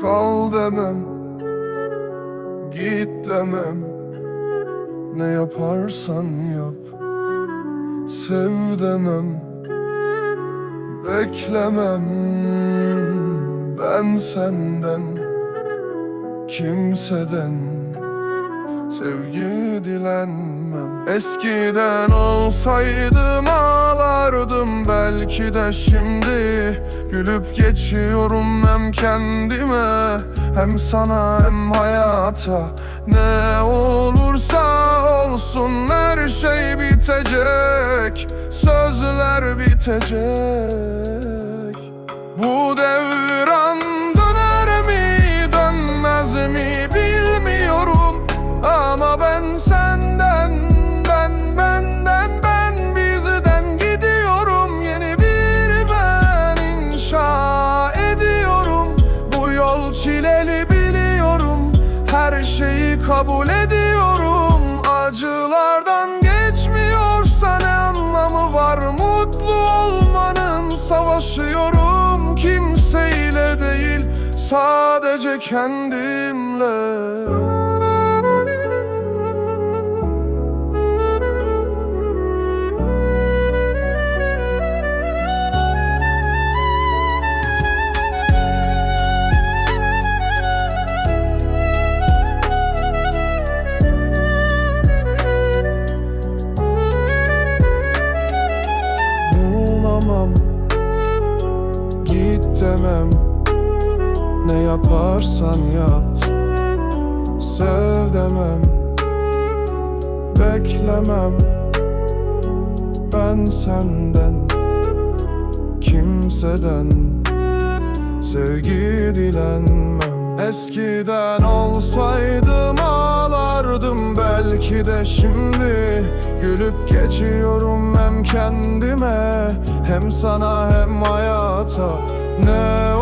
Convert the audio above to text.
Kal demem Git demem. Ne yaparsan yap Sev demem Beklemem. Ben senden Kimseden Sevgi dilenmem. Eskiden olsaydım ağlardım belki de şimdi Gülüp geçiyorum hem kendime Hem sana hem hayata. Ne olursa olsun her şey bitecek Sözler bitecek. Bu devran Her şeyi kabul ediyorum. Acılardan geçmiyorsa ne anlamı var? Mutlu olmanın savaşıyorum. Kimseyle değil sadece kendimle demem Ne yaparsan yap Sev demem. Beklemem. Ben senden Kimseden. Sevgi dilenmem. Eskiden olsaydım ağlardım belki de şimdi. Gülüp geçiyorum hem kendime Hem sana hem hayata Ne